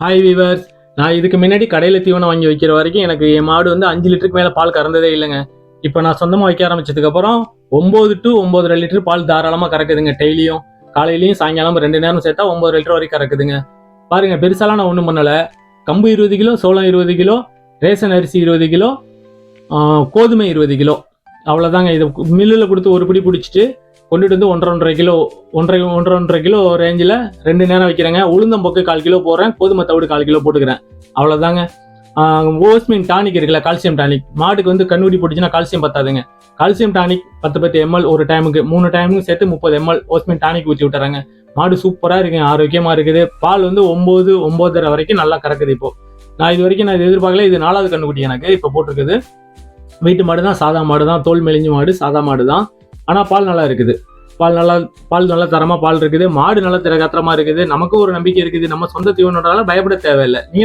Hi viewers நான் இதுக்கு முன்னாடி கடையில் தீவனம் வாங்கி வைக்கிற வரைக்கும் எனக்கு என் மாடு வந்து அஞ்சு லிட்டருக்கு மேலே பால் கறந்ததே இல்லைங்க. இப்போ நான் சொந்தமாக வைக்க ஆரம்பிச்சதுக்கப்புறம் ஒம்பது டு ஒம்பதரை லிட்டர் பால் தாராளமாக கறக்குதுங்க டெய்லியும். காலையிலையும் சாயங்காலம் ரெண்டு நேரம் சேர்த்தா ஒம்பது லிட்டர் வரைக்கும் கறக்குதுங்க. பாருங்கள் பெருசாலாம் நான் ஒன்றும் பண்ணலை. கம்பு இருபது கிலோ சோளம் இருபது கிலோ ரேஷன் அரிசி இருபது கிலோ கோதுமை இருபது கிலோ. அவ்வளோதாங்க இது மில்லில் கொடுத்து ஒரு பிடி பிடிச்சிட்டு கொண்டுட்டு வந்து ஒன்றரை ஒன்றரை கிலோ ஒன்றரை ஒன்றரை ஒன்றரை கிலோ ரேஞ்சில் ரெண்டு நேரம் வைக்கிறேங்க. உளுந்தம்பொக்கு கால் கிலோ போடுறேன். கோதுமை தவிடு கால் கிலோ போட்டுக்கிறேன். அவ்வளோதாங்க ஓஸ்மின் டானிக் இருக்குல்ல கால்சியம் டானிக் மாட்டுக்கு வந்து கண்ணுடி போட்டுச்சுன்னா கால்சியம் பத்தாதுங்க. கால்சியம் டானிக் பத்து பத்து எம்எல் ஒரு டைமுக்கு மூணு டைமுக்கு சேர்த்து முப்பது எம்எல் ஓஸ்மின் டானிக் ஊற்றி விட்டுறாங்க. மாடு சூப்பராக இருக்குங்க ஆரோக்கியமாக இருக்குது. பால் வந்து ஒம்பது ஒம்போதரை வரைக்கும் நல்லா கறக்குது இப்போ. நான் இது வரைக்கும் நான் இது எதிர்பார்க்கல இது நாலாவது கண்ணுக்குட்டி எனக்கு இப்போ போட்டிருக்குது. வீட்டு மாடு தான் சாதா மாடு தான் தோல் மெலிஞ்சு மாடு சாதா மாடு தான் ஆனால் பால் நல்லா இருக்குது. பால் நல்லா பால் நல்லா தரமாக பால் இருக்குது. மாடு நல்லா திறகாத்திரமா இருக்குது. நமக்கும் ஒரு நம்பிக்கை இருக்குது. நம்ம சொந்த தீவனோட பயப்பட தேவையில்லை. நீங்கள்